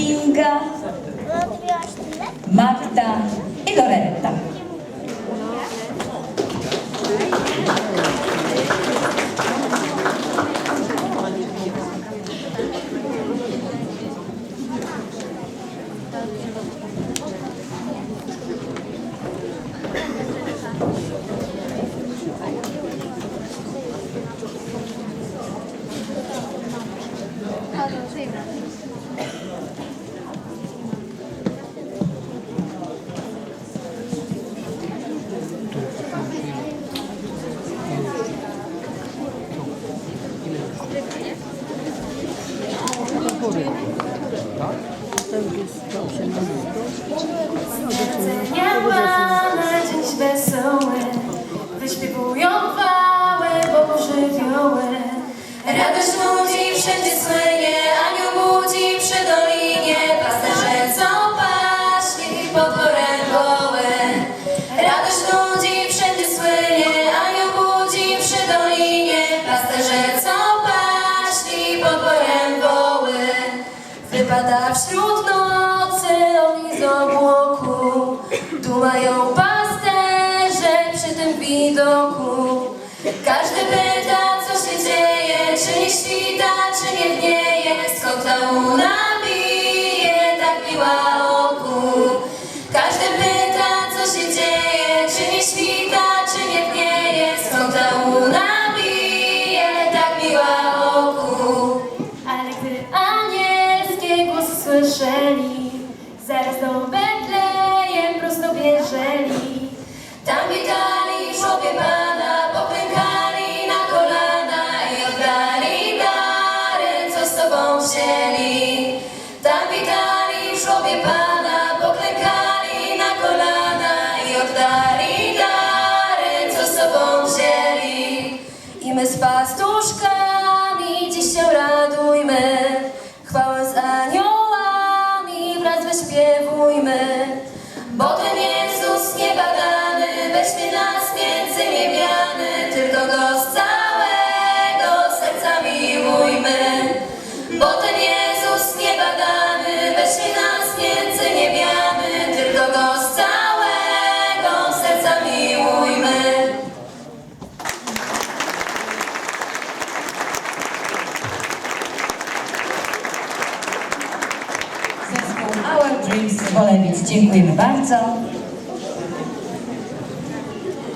Kinga, Marta e Loretta. Thank you. Niełamane dziś wesołe Wyśpiewują chwały Bogu żywioły Radość ludzi wszędzie słynie Wypada wśród nocy ogni z obłoku. Dumają pasterze przy tym widoku. Każdy pyta co się dzieje Czy nie świta, czy nie dnieje Skąd ta łuna słyszeli, zaraz do Betlejem prosto bieżeli. Tam witali żłobie Pana, poklękali na kolana i oddali dary, co z Tobą wzięli. Tam witali żłobie Pana, poklękali na kolana i oddali dary, co z Tobą wzięli. I my z pastuszkami dziś się radujmy, wyśpiewujmy. Bo ten Jezus Wolewic. Dziękujemy bardzo.